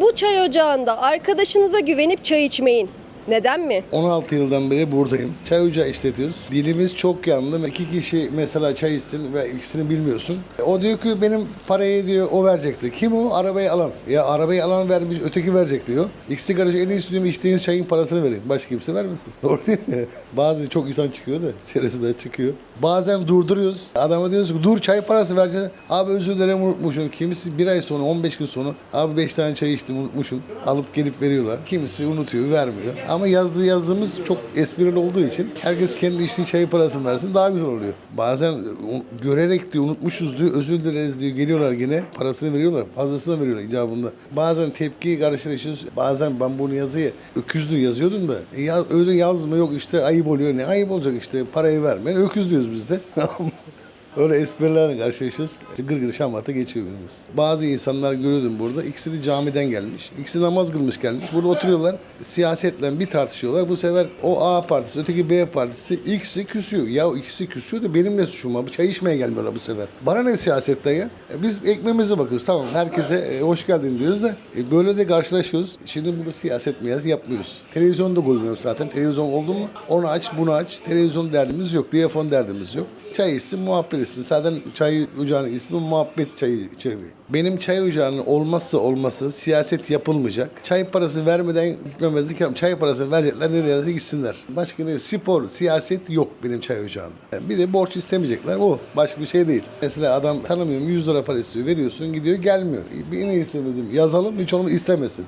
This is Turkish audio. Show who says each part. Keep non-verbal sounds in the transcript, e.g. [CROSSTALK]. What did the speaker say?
Speaker 1: Bu çay ocağında arkadaşınıza güvenip çay içmeyin. Neden mi?
Speaker 2: 16 yıldan beri buradayım. Çay ocağı işletiyoruz. Dilimiz çok yanlı. İki kişi mesela çay içsin ve ikisini bilmiyorsun. O diyor ki benim parayı diyor o verecekti. Kim o? Arabayı alan. Ya arabayı alan vermiş öteki verecek diyor. İkisi kardeş en iyisi diyorum içtiğiniz çayın parasını verin. Başka kimse vermesin. [LAUGHS] Doğru değil mi? Bazı çok insan çıkıyor da şerefsizler çıkıyor. Bazen durduruyoruz. Adama diyoruz ki dur çay parası vereceğiz. Abi özür dilerim unutmuşum. Kimisi bir ay sonra 15 gün sonra abi 5 tane çay içtim unutmuşum. Alıp gelip veriyorlar. Kimisi unutuyor vermiyor. Ama yazdığı yazdığımız çok esprili olduğu için herkes kendi içtiği çayı parasını versin daha güzel oluyor. Bazen görerek diyor unutmuşuz diyor özür dileriz diyor geliyorlar yine parasını veriyorlar. Fazlasını veriyorlar icabında. Bazen tepki karşılaşıyoruz. Bazen ben bunu yazıya öküzdü yazıyordum da e ya, öyle yazma yok işte ayıp oluyor. Ne ayıp olacak işte parayı vermeyen öküz diyoruz biz de. [LAUGHS] Öyle esprilerle karşılaşıyoruz. İşte gırgır şamata geçiyor günümüz. Bazı insanlar görüyordum burada. İkisi de camiden gelmiş. İkisi namaz kılmış gelmiş. Burada oturuyorlar. Siyasetle bir tartışıyorlar. Bu sefer o A partisi, öteki B partisi ikisi küsüyor. Ya ikisi küsüyor da benim ne suçum var? Çay içmeye gelmiyorlar bu sefer. Bana ne siyasette ya? E Biz ekmeğimize bakıyoruz. Tamam herkese e, hoş geldin diyoruz da e, böyle de karşılaşıyoruz. Şimdi bunu siyaset miyaz yapmıyoruz. Televizyonda koymuyorum zaten. Televizyon oldu mu onu aç bunu aç. Televizyon derdimiz yok. Diyafon derdimiz yok. Çay içsin, muhabbet etsin. Zaten çay ocağının ismi muhabbet çayı çayı. Benim çay ocağının olmazsa olması siyaset yapılmayacak. Çay parası vermeden gitmemezlik yap. Çay parasını verecekler nereye gitsinler. Başka ne? Spor, siyaset yok benim çay ocağında. Yani bir de borç istemeyecekler. O başka bir şey değil. Mesela adam tanımıyorum 100 lira para istiyor. Veriyorsun gidiyor gelmiyor. Bir en iyisi dedim yazalım hiç olmazsa istemesin.